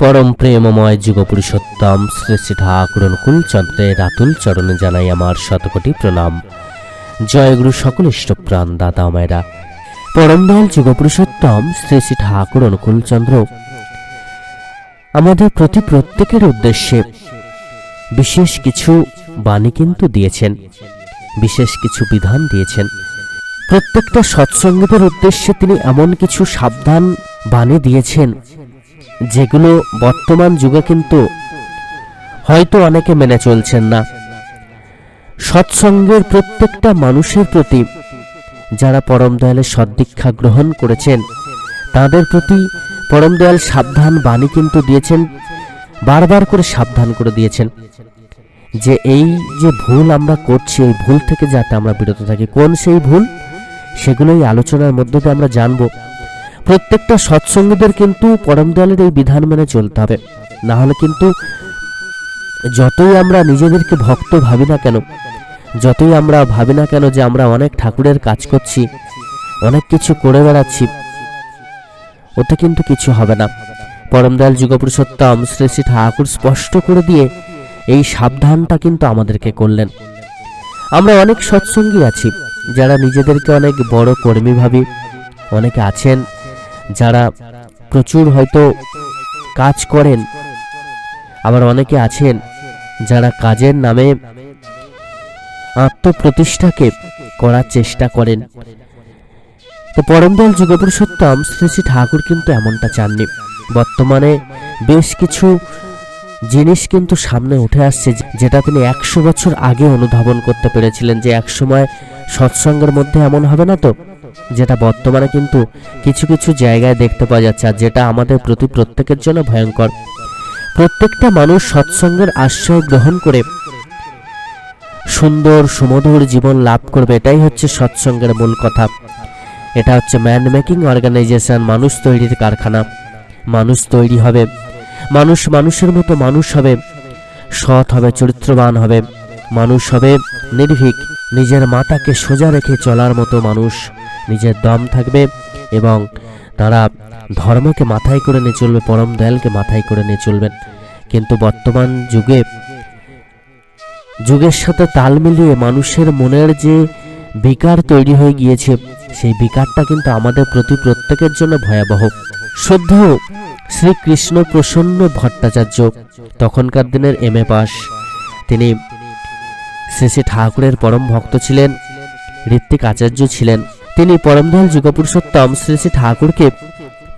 পরম প্রেমময় যুগপুরুষোত্তম শ্রী শ্রী ঠাকুর অনুকূল চন্দ্রের আতুল চরণে জানাই আমার শতকোটি প্রণাম। জয়গুরু সকল ইষ্টপ্রাণ দাদা মায়েরা। পরম দয়াল যুগপুরুষোত্তম শ্রী শ্রী ঠাকুর অনুকূল আমাদের প্রতি প্রত্যেকের উদ্দেশ্যে বিশেষ কিছু বাণী কিন্তু দিয়েছেন, বিশেষ কিছু বিধান দিয়েছেন। প্রত্যেকটা সৎসঙ্গীদের উদ্দেশ্যে তিনি এমন কিছু সাবধান বাণী দিয়েছেন যেগুলো বর্তমান যুগে কিন্তু হয়তো অনেকে মেনে চলছেন না। সৎসঙ্গের প্রত্যেকটা মানুষের প্রতি যারা পরম দয়ালের সদ্দীক্ষা গ্রহণ করেছেন, তাদের প্রতি পরম দয়াল সাবধান বাণী কিন্তু দিয়েছেন, বারবার করে সাবধান করে দিয়েছেন যে এই যে ভুল আমরা করছি, এই ভুল থেকে যাতে আমরা বিরত থাকি। কোন সেই ভুল? সেগুলোই আলোচনার মধ্যে আমরা জানব। প্রত্যেকটা সৎসঙ্গীদের কিন্তু পরম দয়ালের এই বিধান মেনে চলতে হবে। না হলে কিন্তু যতই আমরা নিজেদেরকে ভক্ত ভাবি না কেন, যতই আমরা ভাবি না কেন যে আমরা অনেক ঠাকুরের কাজ করছি, অনেক কিছু করে বেড়াচ্ছি, ওতে কিন্তু কিছু হবে না। পরম দয়াল যুগপুরুষোত্তম শ্রী শ্রী ঠাকুর স্পষ্ট করে দিয়ে এই সাবধানটা কিন্তু আমাদেরকে করলেন। আমরা অনেক সৎসঙ্গী আছি, যারা নিজেদেরকে অনেক বড় কর্মী ভাবি, অনেকে আছেন যারা প্রচুর হয়তো কাজ করেন, আবার অনেকে আছেন যারা কাজের নামে আত্মপ্রতিষ্ঠাকে করার চেষ্টা করেন। তো পরমদল যুগপুরুষোত্তম শ্রী শ্রী ঠাকুর কিন্তু এমনটা চাননি। বর্তমানে বেশ কিছু জিনিস কিন্তু সামনে উঠে আসছে, যেটা তিনি একশো বছর আগে অনুধাবন করতে পেরেছিলেন যে একসময় সৎসঙ্গের মধ্যে এমন হবে না তো? যেটা বর্তমানে কিন্তু কিছু কিছু জায়গায় দেখতে পাওয়া যাচ্ছে আর যেটা আমাদের প্রতি প্রত্যেকের জন্য ভয়ঙ্কর। প্রত্যেকটা মানুষ সৎসঙ্গের আশ্রয় গ্রহণ করে সুন্দর, সুমধুর জীবন লাভ করবে, এটাই হচ্ছে সৎসঙ্গের মূল কথা। এটা হচ্ছে ম্যান মেকিং অর্গানাইজেশন মানুষ তৈরির কারখানা। মানুষ তৈরি হবে, মানুষ মানুষের মতো মানুষ হবে, সৎ হবে, চরিত্রবান হবে, মানুষ হবে নির্ভীক, নিজের মাতাকে সোজা রেখে চলার মতো মানুষ। নিজের দম থাকবে এবং তারা ধর্মকে মাথায় করে নিয়ে চলবে, পরম দয়ালকে মাথায় করে নিয়ে চলবেন। কিন্তু বর্তমান যুগে, যুগের সাথে তাল মিলিয়ে মানুষের মনের যে বিকার তৈরি হয়ে গিয়েছে, সেই বিকারটা কিন্তু আমাদের প্রতি প্রত্যেকের জন্য ভয়াবহ। শ্রদ্ধেয় শ্রীকৃষ্ণ প্রসন্ন ভট্টাচার্য, তখনকার দিনের এম এ পাস তিনি শ্রী শ্রী ঠাকুরের পরম ভক্ত ছিলেন, ঋত্বিক আচার্য ছিলেন। তিনি পরমদয়াল যুগপুরুষোত্তম শ্রী শ্রী ঠাকুরকে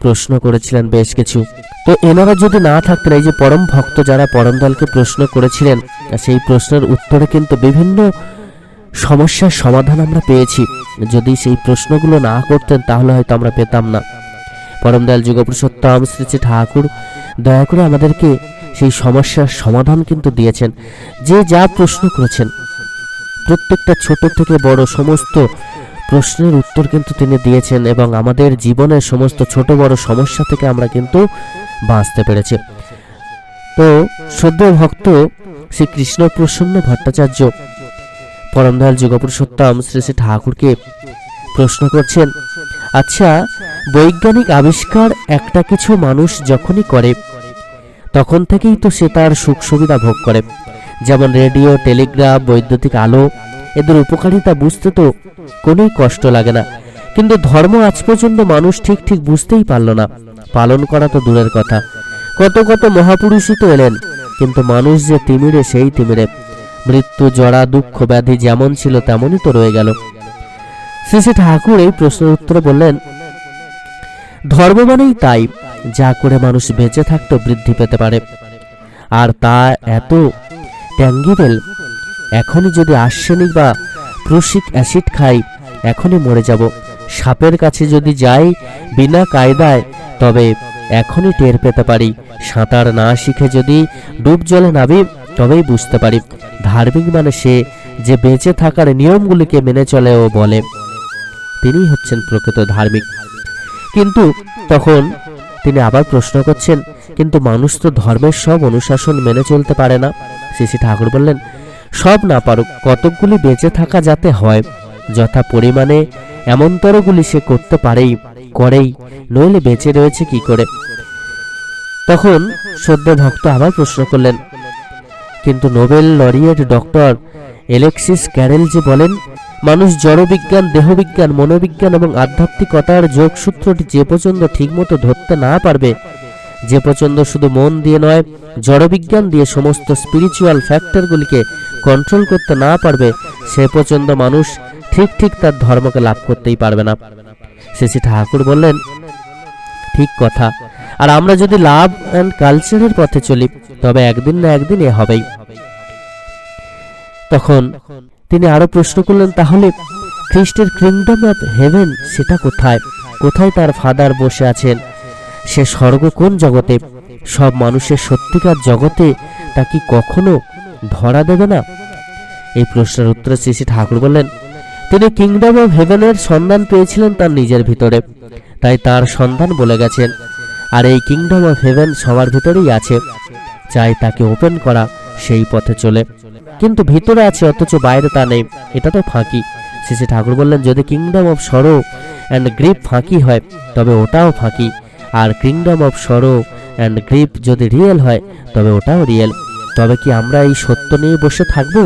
প্রশ্ন করেছিলেন বেশ কিছু। তো এনারা যদি না থাকতেন, এই যে পরম ভক্ত যারা পরমদয়ালকে প্রশ্ন করেছিলেন সেই প্রশ্নের উত্তরে কিন্তু বিভিন্ন সমস্যার সমাধান আমরা পেয়েছি। যদি সেই প্রশ্নগুলো না করতেন, তাহলে হয়তো আমরা পেতাম না। পরমদয়াল যুগপুরুষোত্তম শ্রী শ্রী ঠাকুর দয়া করে আমাদেরকে সেই সমস্যার সমাধান কিন্তু দিয়েছেন। যে যা প্রশ্ন করেছেন, প্রত্যেকটা ছোট থেকে বড়, সমস্ত প্রশ্নের উত্তর কিন্তু তিনি দিয়েছেন এবং আমাদের জীবনের সমস্ত ছোট বড় সমস্যা থেকে আমরা কিন্তু বাঁচতে পেরেছি। তো সদ্য ভক্ত শ্রী কৃষ্ণ প্রসন্ন ভট্টাচার্য পরমদয়াল যুগপুরুষোত্তম শ্রী শ্রী ঠাকুরকে প্রশ্ন করছেন আচ্ছা বৈজ্ঞানিক আবিষ্কার একটা কিছু মানুষ যখনই করে, তখন থেকেই তো সে তার সুখ সুবিধা ভোগ করে। যেমন রেডিও, টেলিগ্রাফ, বৈদ্যুতিক আলো এদের উপকারিতা বুঝতে তো কোনোই কষ্ট লাগে না। কিন্তু ধর্ম আজ পর্যন্ত মানুষ ঠিক ঠিক বুঝতেই পারল না। পালন করা তো দূরের কথা। কত কত মহাপুরুষই তো এলেন, কিন্তু মানুষ যে তিমিরে সেই তিমিরে। মৃত্যু জড়া দুঃখ, ব্যাধি যেমন ছিল তেমনই তো রয়ে গেল। শ্রী শ্রী ঠাকুর এই প্রশ্নের উত্তরে বললেন, ধর্ম মানেই তাই, যা করে মানুষ বেঁচে থাকতে বৃদ্ধি পেতে পারে। আর তা এত ট্যাঙ্গিবেল এখনই যদি আর্সেনিক বা প্রসিক অ্যাসিড খাই, এখনই মরে যাব। সাপের কাছে যদি যাই বিনা কায়দায়, তবে এখনই টের পেতে পারি। সাঁতার না শিখে যদি ডুব জলে নামি, তবেই বুঝতে পারি। ধার্মিক মানে সে যে বেঁচে থাকার নিয়মগুলিকে মেনে চলে ও বলে। তিনি হচ্ছেন প্রকৃত ধার্মিক। কিন্তু তখন তিনি আবার প্রশ্ন করছেন, কিন্তু মানুষ তো ধর্মের সব অনুশাসন মেনে চলতে পারে না? শ্রী ঠাকুর বললেন সব না পারুক কতকগুলি বেঁচে থাকা যাতে হয়, যথা পরিমাণে এমনতরগুলি সে করতে পারেই, করেই, নইলে বেঁচে রয়েছে কি করে? তখন সদ্য ভক্ত আবার প্রশ্ন করলেন, কিন্তু Nobel laureate doctor Alexis Carrel যে বলেন, মানুষ জড়বিজ্ঞান, দেহবিজ্ঞান, মনোবিজ্ঞান এবং আধ্যাত্মিকতার যোগসূত্রটি যে পর্যন্ত ঠিকমতো ধরতে না পারবে, যে পর্যন্ত শুধু মন দিয়ে নয় জড়বিজ্ঞান দিয়ে সমস্ত স্পিরিচুয়াল ফ্যাক্টরগুলিকে কন্ট্রোল করতে না পারবে, সে পর্যন্ত মানুষ ঠিক ঠিক তার ধর্মকে লাভ করতেই পারবে না। শ্রী ঠাকুর বললেন, ঠিক কথা। আর আমরা যদি লাভ অ্যান্ড কালচারের পথে চলি, তবে একদিন না একদিন এ হবেই। তখন তিনি আরও প্রশ্ন করলেন, তাহলে খ্রিস্টের কিংডম অফ হেভেন সেটা কোথায়? কোথায় তার ফাদার বসে আছেন? সে স্বর্গ কোন জগতে? সব মানুষের সত্যিকার জগতে তা কি কখনো ধরা দেবে না? এই প্রশ্নের উত্তরে শ্রী শ্রী ঠাকুর বললেন, তিনি কিংডম অফ হেভেনের সন্ধান পেয়েছিলেন তার নিজের ভিতরে। তাই তার সন্ধান বলে গেছেন। আর এই কিংডম অফ হেভেন সবার ভিতরেই আছে। চাই তাকে ওপেন করা, সেই পথে চলে। কিন্তু ভিতরে আছে, অথচ বাইরে তা নেই। এটা তো ফাঁকি। শ্রী ঠাকুর বললেন, যদি kingdom of sorrow and grip ফাঁকি হয়, তবে ওটাও ফাঁকি। আর kingdom of sorrow and grip যদি রিয়েল হয়, তবে ওটাও রিয়েল তবে কি আমরা এই সত্য নিয়ে বসে থাকব?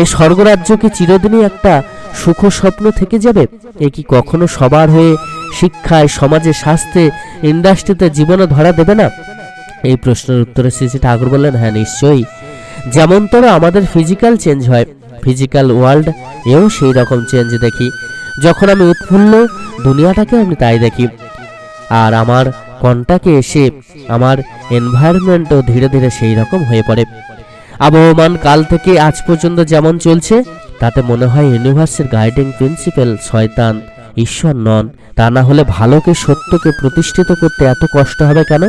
এই স্বর্গরাজ্য কি চিরদিনই একটা সুখ স্বপ্ন থেকে যাবে? এ কি কখনো সবার হয়ে শিক্ষায়, সমাজে স্বাস্থ্যে ইন্ডাস্ট্রিতে জীবনে ধরা দেবে না? এই প্রশ্নের উত্তরে শ্রী ঠাকুর বললেন হ্যাঁ নিশ্চয়ই। যেমন তোরা আমাদের ফিজিক্যাল চেঞ্জ হয় ফিজিক্যাল ওয়ার্ল্ড এও সেই রকম চেঞ্জ দেখি। যখন আমি উৎফুল্ল, দুনিয়াটাকে আমি তাই দেখি। আর আমার কন্টাকে এসে আমার এনভায়রনমেন্টও ধীরে ধীরে সেই রকম হয়ে পড়ে। আবহমান কাল থেকে আজ পর্যন্ত যেমন চলছে, তাতে মনে হয় ইউনিভার্সের গাইডিং প্রিন্সিপাল শয়তান, ঈশ্বর নন। তা না হলে ভালোকে সত্যকে প্রতিষ্ঠিত করতে এত কষ্ট হবে কেন?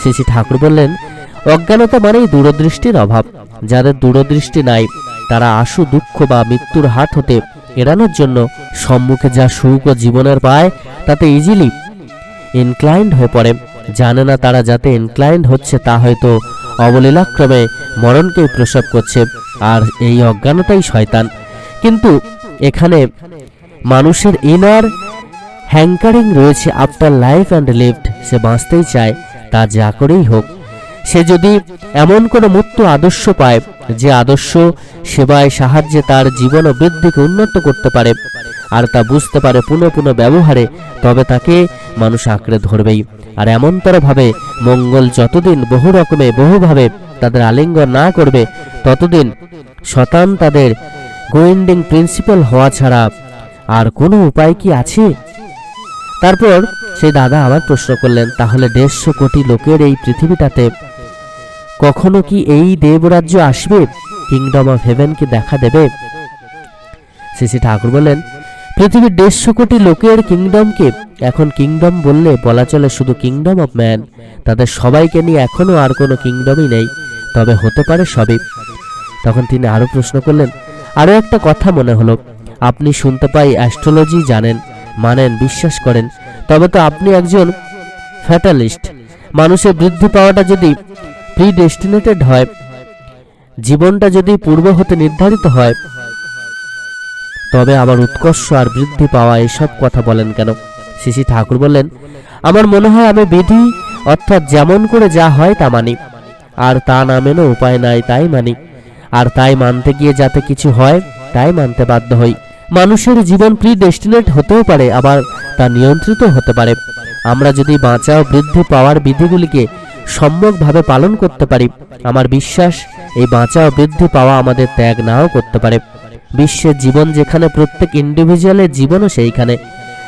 শ্রী ঠাকুর বললেন, অজ্ঞানতা মানেই দূরদৃষ্টির অভাব। যাদের দূরদৃষ্টি নাই, তারা আশু, দুঃখ বা মৃত্যুর হাত হতে এড়ানোর জন্য সম্মুখে যা সুখ ও জীবনের পায়, তাতে ইজিলি ইনক্লাইন্ড হয়ে পড়ে। জানে না তারা যাতে ইনক্লাইন্ড হচ্ছে তা হয়তো অবলীলাক্রমে মরণকেই প্রসব করছে, আর এই অজ্ঞানতাই শয়তান। কিন্তু এখানে মানুষের ইনার হ্যাঙ্কারিং রয়েছে আফটার লাইফ অ্যান্ড লিভড সে বাঁচতেই চায়, তা যা করেই হোক। সে যদি এমন কোনো মুক্ত আদর্শ পায়, যে আদর্শ, সেবায় সাহায্যে তার জীবন ও বৃদ্ধিকে উন্নত করতে পারে আর তা বুঝতে পারে পুনঃ পুনঃ ব্যবহারে, তবে তাকে মানুষ আঁকড়ে ধরবেই। আর এমনতরভাবে মঙ্গল যতদিন বহু রকমে বহুভাবে তাদের আলিঙ্গন না করবে, ততদিন শতান তাদের গোয়েন্ডিং প্রিন্সিপাল হওয়া ছাড়া আর কোনো উপায় কি আছে? তারপর সেই দাদা আবার প্রশ্ন করলেন, তাহলে দেড়শো কোটি লোকের এই পৃথিবীটাতে কখনো কি এই দেবরাজ্য আসবে? কিংডম অফ হেভেন কি দেখা দেবে? শ্রী ঠাকুর বলেন পৃথিবীর দেড়শো কোটি লোকের কিংডমকে এখন কিংডম বললে বলা চলে শুধু কিংডম অফ ম্যান। তাদের সবাইকে নিয়ে এখনও আর কোনো কিংডমই নেই, তবে হতে পারে সবই। তখন তিনি আরও প্রশ্ন করলেন, আরও একটা কথা মনে হলো। আপনি শুনতে পাই অ্যাস্ট্রোলজি জানেন, মানেন, বিশ্বাস করেন। তবে তো আপনি একজন ফ্যাটালিস্ট। মানুষের বৃদ্ধি পাওয়াটা যদি প্রিডেস্টিনেটেড হয়, জীবনটা যদি পূর্ব হতে নির্ধারিত হয় তবে আবার উৎকর্ষ আর বৃদ্ধি পাওয়া এসব কথা বলেন কেন? শিশি ঠাকুর বললেন, আমার মনে হয় আমি বিধি, অর্থাৎ যেমন করে যা হয় তা মানি। আর তা না মেনে উপায় নাই, তাই মানি। আর তাই মানতে গিয়ে যাতে কিছু হয়, তাই মানতে বাধ্য হই। মানুষের জীবন প্রি ডেস্টিনেট হতেও পারে, আবার তা নিয়ন্ত্রিত হতে পারে। আমরা যদি বাঁচা ও বৃদ্ধি পাওয়ার বিধিগুলিকে সম্যকভাবে পালন করতে পারি, আমার বিশ্বাস, এই বাঁচা ও বৃদ্ধি পাওয়া আমাদের ত্যাগ নাও করতে পারে। বিশ্বের জীবন যেখানে প্রত্যেক ইন্ডিভিজুয়ালের জীবনও সেইখানে।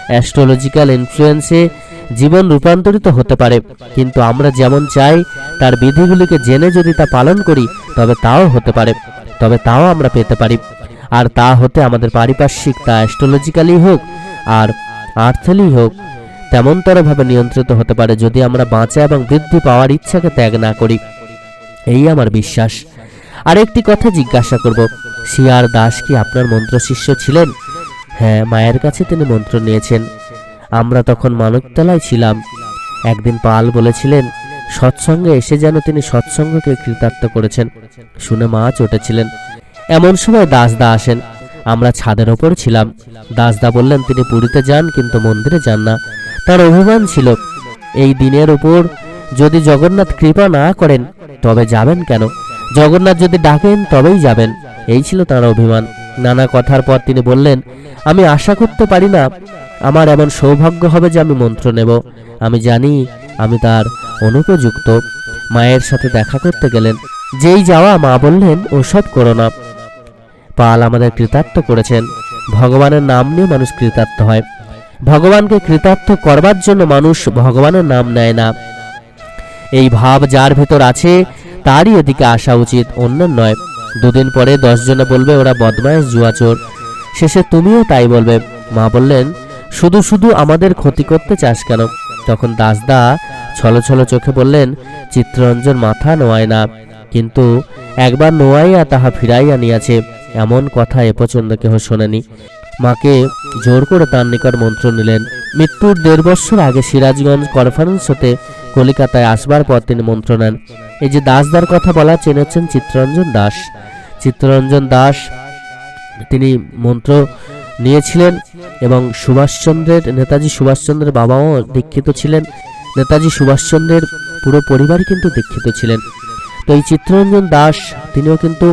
অ্যাস্ট্রোলজিক্যাল ইনফ্লুয়েন্সে জীবন রূপান্তরিত হতে পারে। কিন্তু আমরা যেমন চাই, তার বিধিগুলিকে জেনে যদি তা পালন করি, তবে তাও হতে পারে। তবে তাও আমরা পেতে পারি। আর তা হতে আমাদের পারিপার্শ্বিক তা অ্যাস্ট্রোলজিক্যালি হোক আর আর্থেলি হোক, তেমনতরভাবে নিয়ন্ত্রিত হতে পারে যদি আমরা বাঁচা এবং বৃদ্ধি পাওয়ার ইচ্ছাকে ত্যাগ না করি। এই আমার বিশ্বাস। আরেকটি কথা জিজ্ঞাসা করব। শিয়ার দাস কি আপনার মন্ত্র শিষ্য ছিলেন? হ্যাঁ মায়ের কাছে তিনি মন্ত্র নিয়েছেন। আমরা তখন মানবতলায় ছিলাম। একদিন পাল বলেছিলেন, সৎসঙ্গে এসে যেন তিনি সৎসঙ্গকে কৃতার্থ করেছেন। শুনে মা চটেছিলেন। এমন সময় দাসদা আসেন। আমরা ছাদের ওপর ছিলাম। দাসদা বললেন, তিনি পুরীতে যান, কিন্তু মন্দিরে যান না। তার অভিমান ছিল। এই দিনের উপর যদি জগন্নাথ কৃপা না করেন, তবে যাবেন কেন? জগন্নাথ যদি ডাকেন, তবেই যাবেন। এই ছিল তার অভিমান। নানা কথার পর তিনি বললেন, আমি আশা করতে পারি না। আমার এমন সৌভাগ্য হবে যে আমি মন্ত্র নেব। আমি জানি আমি তার অনুপযুক্ত। মায়ের সাথে দেখা করতে গেলেন। যেই যাওয়া মা বললেন ওসব করো না। পাল আমাদের কৃতার্থ করেছেন। ভগবানের নাম নিয়ে মানুষ কৃতার্থ হয়। ভগবানকে কৃতার্থ করবার জন্য মানুষ ভগবানের নাম নেয় না। এই ভাব যার ভেতর আছে, তারই এদিকে আসা উচিত অন্য নয়। দুদিন পরে দশজনে বলবে, ওরা বদমাইশ জুয়াচোর। শেষে তুমিও তাই বলবে। মা বললেন, শুধু শুধু আমাদের ক্ষতি করতে চাস কেন? তখন দাসদা ছলো ছলো চোখে বললেন, চিত্তরঞ্জন মাথা নোয়ায় না। কিন্তু একবার নোয়াইয়া তাহা ফিরাইয়া নিয়াছে। এমন কথা এ পর্যন্ত কেহ শোনেনি। মাকে জোর করে তার নিকট মন্ত্র নিলেন। মৃত্যুর দেড় বছর আগে সিরাজগঞ্জ কনফারেন্স হতে কলিকাতায় আসবার পর তিনি মন্ত্র নেন। এই যে দাসদার কথা বলা চেনেছেন চিত্তরঞ্জন দাস। চিত্তরঞ্জন দাস তিনি মন্ত্র নিয়েছিলেন এবং সুভাষচন্দ্রের, নেতাজি সুভাষচন্দ্রের বাবাও দীক্ষিত ছিলেন। নেতাজি সুভাষচন্দ্রের পুরো পরিবার কিন্তু দীক্ষিত ছিলেন। তো এই চিত্তরঞ্জন দাস, তিনিও কিন্তু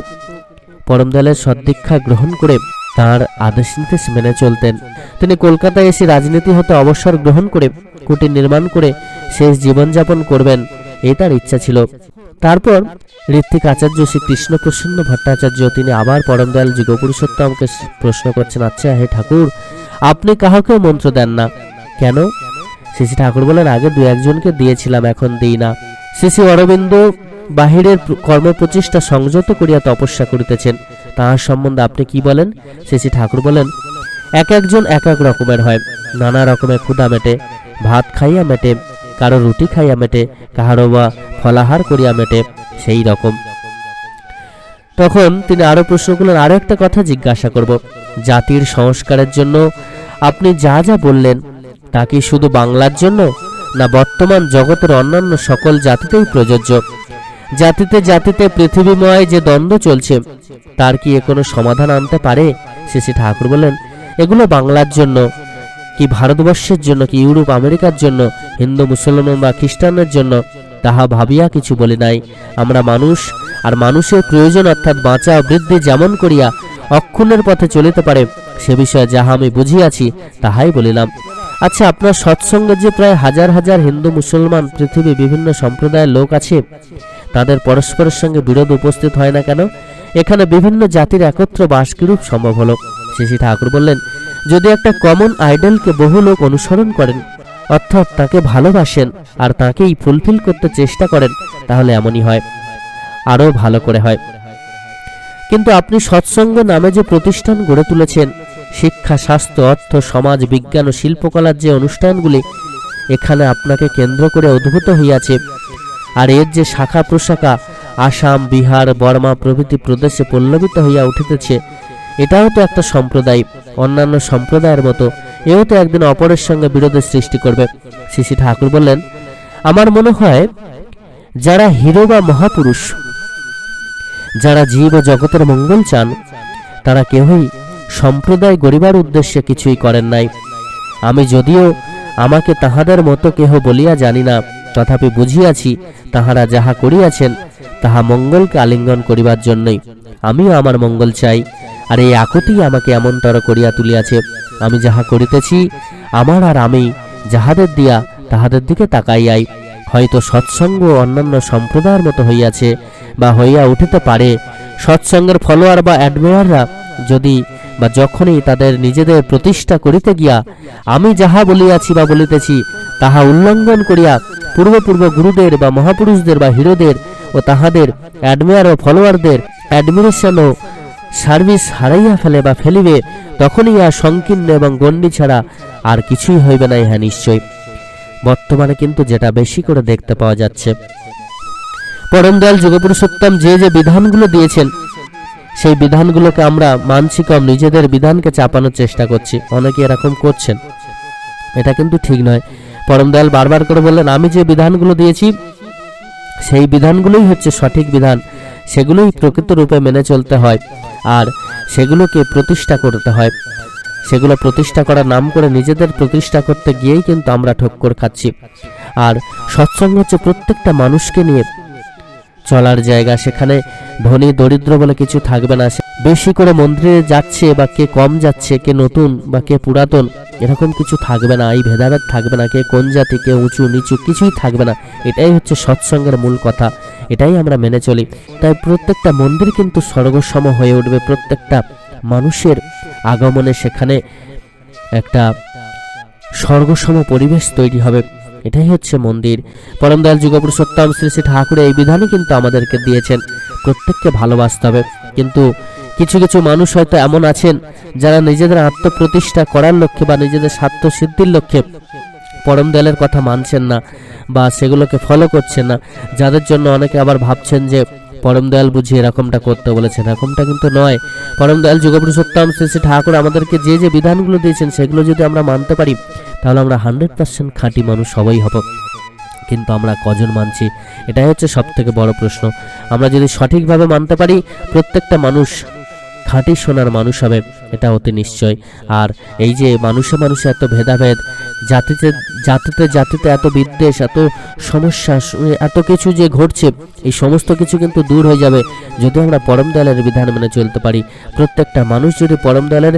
পরমদয়ালের সদ্দীক্ষা গ্রহণ করে তার আদেশ নির্দেশ মেনে চলতেন। তিনি কলকাতায় এসে রাজনীতি হতে অবসর গ্রহণ করে কুটির নির্মাণ করে শেষ জীবনযাপন করবেন, এই তার ইচ্ছা ছিল। তারপর ঋত্বিক আচার্য শ্রী কৃষ্ণ প্রসন্ন ভট্টাচার্য, তিনি আবার পরমদয়াল যুগপুরুষোত্তমকে প্রশ্ন করছেন আচ্ছা হে ঠাকুর, আপনি কাহাকেও মন্ত্র দেন না? কেন? শ্রী ঠাকুর বলেন, আগে দু একজনকে দিয়েছিলাম, এখন দিই না। শ্রী শ্রী অরবিন্দ বাহিরের প্র- কর্মপ্রচেষ্টা সংযত করিয়া তপস্যা করিতেছেন। তাহার সম্বন্ধে আপনি কি বলেন? শ্রী ঠাকুর বলেন, এক একজন এক এক রকমের হয়। নানা রকমের ক্ষুধা মেটে, ভাত খাইয়া মেটে, কারও রুটি খাইয়া মেটে, কাহারো বা ফলাহার করিয়া মেটে, সেই রকম। তখন তিনি আরও প্রশ্ন করলেন, আরও একটা কথা জিজ্ঞাসা করব। জাতির সংস্কারের জন্য আপনি যা যা বললেন, তা কি শুধু বাংলার জন্য? না বর্তমান জগতের অন্যান্য সকল জাতিতেই প্রযোজ্য। জাতিতে জাতিতে পৃথিবীময় যে দ্বন্দ্ব চলছে, তার কি এ কোনো সমাধান আনতে পারে? শ্রী ঠাকুর বলেন, এগুলো বাংলার জন্য, কি ভারতবর্ষের জন্য, কি ইউরোপ, আমেরিকার জন্য, হিন্দু, মুসলমান বা খ্রিস্টানের জন্য, তাহা ভাবিয়া কিছু বলি নাই। আমরা মানুষ, আর মানুষের প্রয়োজন অর্থাৎ বাঁচা বৃদ্ধি যেমন করিয়া অক্ষুণ্ণের পথে চলিতে পারে, সে বিষয়ে যাহা আমি বুঝিয়াছি, তাহাই বলিলাম। আচ্ছা আপনার সৎসঙ্গে যে প্রায় হাজার হাজার হিন্দু, মুসলমান পৃথিবী বিভিন্ন সম্প্রদায়ের লোক আছে তাদের পরস্পরের সঙ্গে বিরোধ উপস্থিত হয় না কেন? এখানে বিভিন্ন জাতির একত্র বাস কিরূপ সম্ভব হলো? শ্রী ঠাকুর বললেন, যদি একটা কমন আইডলকে বহু লোক অনুসরণ করেন, অর্থাৎ তাকে ভালোবাসেন আর তাকেই ফুলফিল করতে চেষ্টা করেন, তাহলে এমনই হয়। আরও ভালো করে হয়। কিন্তু আপনি সৎসঙ্গ নামে যে প্রতিষ্ঠান গড়ে তুলেছেন, শিক্ষা, স্বাস্থ্য, অর্থ, সমাজ, বিজ্ঞান ও শিল্পকলার যে অনুষ্ঠানগুলি, এখানে আপনাকে কেন্দ্র করে উদ্ভূত হইয়াছে। আর এর যে শাখা প্রশাখা, আসাম, বিহার, বর্মা প্রভৃতি প্রদেশে পল্লবিত হইয়া উঠিতেছে, এটাও তো একটা সম্প্রদায়, অন্যান্য সম্প্রদায়ের মতো, এও তো একদিন অপরের সঙ্গে বিরোধের সৃষ্টি করবে। শ্রী ঠাকুর বললেন, আমার মনে হয়, যারা হিরো বা মহাপুরুষ, যারা জীব ও জগতের মঙ্গল চান, তারা কেউই সম্প্রদায় গরিবার উদ্দেশ্যে কিছুই করেন নাই। আমি যদিও আমাকে তাহাদের মতো কেহ বলিয়া জানি না তথাপি বুঝিয়াছি তাহারা যাহা করিয়াছেন, তাহা মঙ্গলকে আলিঙ্গন করিবার জন্যই। আমিও আমার মঙ্গল চাই। আর এই আকুতি আমাকে এমনতর করিয়া তুলিয়াছে। আমি যাহা করিতেছি, আমার আর আমি যাহাদের দিয়া তাহাদের দিকে তাকাইয়াই হয়তো সৎসঙ্গ অন্যান্য সম্প্রদায়ের মতো হইয়াছে বা হইয়া উঠিতে পারে। সৎসঙ্গের ফলোয়ার বা অ্যাডমেয়াররা যদি বা যখনই তাদের নিজেদের প্রতিষ্ঠা করিতে গিয়া আমি যাহা বলিয়াছি বা বলিতেছি, তাহা উল্লঙ্ঘন করিয়া পূর্বপূর্ব গুরুদের বা মহাপুরুষদের বা হিরোদের ও তাহাদের অ্যাডমেয়ার ও ফলোয়ারদের অ্যাডমিরেশন ও সার্ভিস হারাইয়া ফেলে বা ফেলিবে, তখনই ইহা সংকীর্ণ এবং গণ্ডি ছাড়া আর কিছুই হইবে না ইহা নিশ্চয়। বর্তমানে কিন্তু যেটা বেশি করে দেখতে পাওয়া যাচ্ছে। পরমদয়াল যুগপুরুষোত্তম যে যে বিধানগুলো দিয়েছেন, সেই বিধানগুলোকে আমরা মানছি কম, নিজেদের বিধানকে চাপানোর চেষ্টা করছি। অনেকে এরকম করছেন। এটা কিন্তু ঠিক নয়। পরমদয়াল বারবার করে বললেন, আমি যে বিধানগুলো দিয়েছি, সেই বিধানগুলোই হচ্ছে সঠিক বিধান। সেগুলোই প্রকৃত রূপে মেনে চলতে হয় আর সেগুলোকে প্রতিষ্ঠা করতে হয়। সেগুলো প্রতিষ্ঠা করার নাম করে নিজেদের প্রতিষ্ঠা করতে গিয়েই কিন্তু আমরা ঠক্কর খাচ্ছি। আর সৎসঙ্গ হচ্ছে প্রত্যেকটা মানুষকে নিয়ে চলার জায়গা। সেখানে ধনী, দরিদ্র বলে কিছু থাকবে না। বেশি করে মন্দিরে যাচ্ছে বা কে কম যাচ্ছে, কে নতুন বা কে পুরাতন, এরকম কিছু থাকবে না, এই ভেদাভেদ থাকবে না, কে কোন জাতি, কে উঁচু, নিচু, কিছুই থাকবে না। এটাই হচ্ছে সৎসঙ্গের মূল কথা, এটাই আমরা মেনে চলি। তাই প্রত্যেকটা মন্দির কিন্তু স্বর্গসম হয়ে উঠবে, প্রত্যেকটা মানুষের আগমনে সেখানে একটা স্বর্গসম পরিবেশ তৈরি হবে। এটাই হচ্ছে মন্দির। পরম দয়াল যুগপুরুষোত্তম শ্রী শ্রী ঠাকুর এই বিধানই কিন্তু আমাদেরকে দিয়েছেন, প্রত্যেককে ভালোবাসতে হবে। কিন্তু কিছু কিছু মানুষ হয়তো এমন আছেন যারা নিজেদের আত্মপ্রতিষ্ঠা করার লক্ষ্যে বা নিজেদের স্বার্থ সিদ্ধির লক্ষ্যে পরম দয়ালের কথা মানছেন না বা সেগুলোকে ফলো করছেন না। যাদের জন্য অনেকে আবার ভাবছেন যে পরম দয়াল বুঝি এরকমটা করতে বলেছেন। এরকমটা কিন্তু নয়। পরম দয়াল যুগপুরুষোত্তম শ্রী শ্রী ঠাকুর আমাদেরকে যে যে বিধানগুলো দিয়েছেন সেগুলো যদি আমরা মানতে পারি, তাহলে আমরা হান্ড্রেড পার্সেন্ট খাঁটি মানুষ সবাই হব। কিন্তু আমরা কজন মানছি? এটাই হচ্ছে সব থেকে বড় প্রশ্ন। আমরা যদি সঠিকভাবে মানতে পারি, প্রত্যেকটা মানুষ খাঁটি সোনার মানুষ হবে, এটা অতি নিশ্চয়। আর এই যে মানুষে মানুষে এত ভেদাভেদ, জাতিতে জাতিতে জাতিতে এত বিদ্বেষ, এত সমস্যা, এত কিছু যে ঘটছে, এই সমস্ত কিছু কিন্তু দূর হয়ে যাবে যদি আমরা পরম দয়ালের বিধান মেনে চলতে পারি। প্রত্যেকটা মানুষ যদি পরম দয়ালের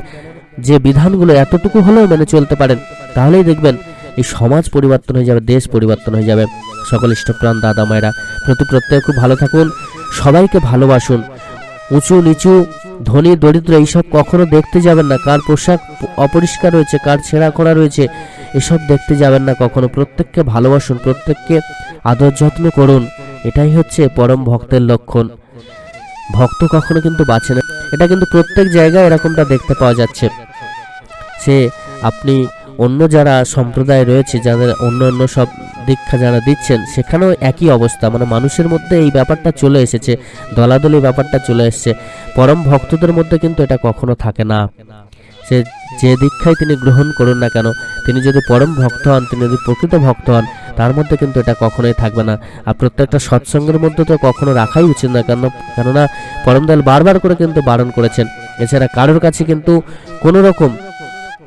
যে বিধানগুলো এতটুকু হলেও মেনে চলতে পারেন, তাহলেই দেখবেন এই সমাজ পরিবর্তন হয়ে যাবে, দেশ পরিবর্তন হয়ে যাবে। সকল ইষ্টপ্রাণ দাদা মায়েরা, প্রতি প্রত্যেকে খুব ভালো থাকুন। সবাইকে ভালোবাসুন। উঁচু নিচু ধনী, দরিদ্র, এইসব কখনো দেখতে যাবেন না। কার পোশাক অপরিষ্কার রয়েছে, কার ছেঁড়া করা রয়েছে, এসব দেখতে যাবেন না কখনো। প্রত্যেককে ভালোবাসুন, প্রত্যেককে আদর যত্ন করুন। এটাই হচ্ছে পরম ভক্তের লক্ষণ। ভক্ত কখনো কিন্তু বাঁচে না। এটা কিন্তু প্রত্যেক জায়গায় এরকমটা দেখতে পাওয়া যাচ্ছে। সে আপনি অন্য যারা সম্প্রদায় রয়েছে, যাদের অন্য অন্য সব দীক্ষা যারা দিচ্ছেন, সেখানেও একই অবস্থা। মানে মানুষের মধ্যে এই ব্যাপারটা চলে এসেছে, দলাদলি ব্যাপারটা চলে এসেছে। পরম ভক্তদের মধ্যে কিন্তু এটা কখনো থাকে না। সে যে দীক্ষায় তিনি গ্রহণ করুন না কেন, তিনি যদি পরম ভক্ত হন, তিনি যদি প্রকৃত ভক্ত হন, তার মধ্যে কিন্তু এটা কখনোই থাকবে না। আর প্রত্যেকটা সৎসঙ্গের মধ্যে তো কখনো রাখাই উচিত না, কেন কেননা পরমদয়াল বারবার করে কিন্তু বারণ করেছেন। এছাড়া কারোর কাছে কিন্তু কোনো রকম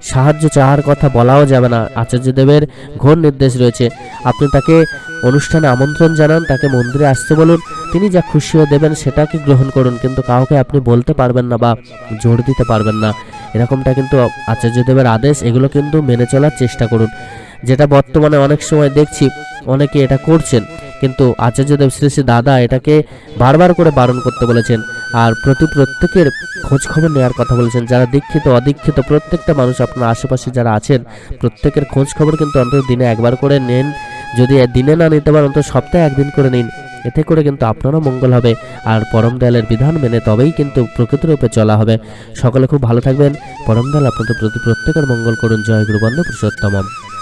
সাহায্য চাওয়ার কথা বলাও যাবে না। আচার্যদেবের ঘোর নির্দেশ রয়েছে। আপনি তাকে অনুষ্ঠানে আমন্ত্রণ জানান, তাকে মন্দিরে আসতে বলুন। তিনি যা খুশি হয়ে দেবেন সেটাকে গ্রহণ করুন। কিন্তু কাউকে আপনি বলতে পারবেন না বা জোর দিতে পারবেন না। এরকমটা কিন্তু আচার্যদেবের আদেশ, এগুলো কিন্তু মেনে চলার চেষ্টা করুন। যেটা বর্তমানে অনেক সময় দেখছি, অনেকে এটা করছেন। কিন্তু আচার্যদেব শ্রী শ্রী দাদা এটাকে বারবার করে বারণ করতে বলেছেন। আর প্রতি প্রত্যেকের খোঁজ খবর নেওয়ার কথা বলেছেন। যারা দীক্ষিত, অদীক্ষিত প্রত্যেকটা মানুষ আপনার আশেপাশে যারা আছেন, প্রত্যেকের খোঁজ খবর কিন্তু অন্তত দিনে একবার করে নেন। যদি দিনে না নিতে পারেন অন্তত সপ্তাহে একদিন করে নিন। এতে করে কিন্তু আপনারও মঙ্গল হবে। আর পরম দয়ালের বিধান মেনে তবেই কিন্তু প্রকৃত রূপে চলা হবে। সকলে খুব ভালো থাকবেন। পরম দয়াল আপনাদের প্রতি প্রত্যেকের মঙ্গল করুন। জয় গুরু বন্দে পুরুষোত্তমম।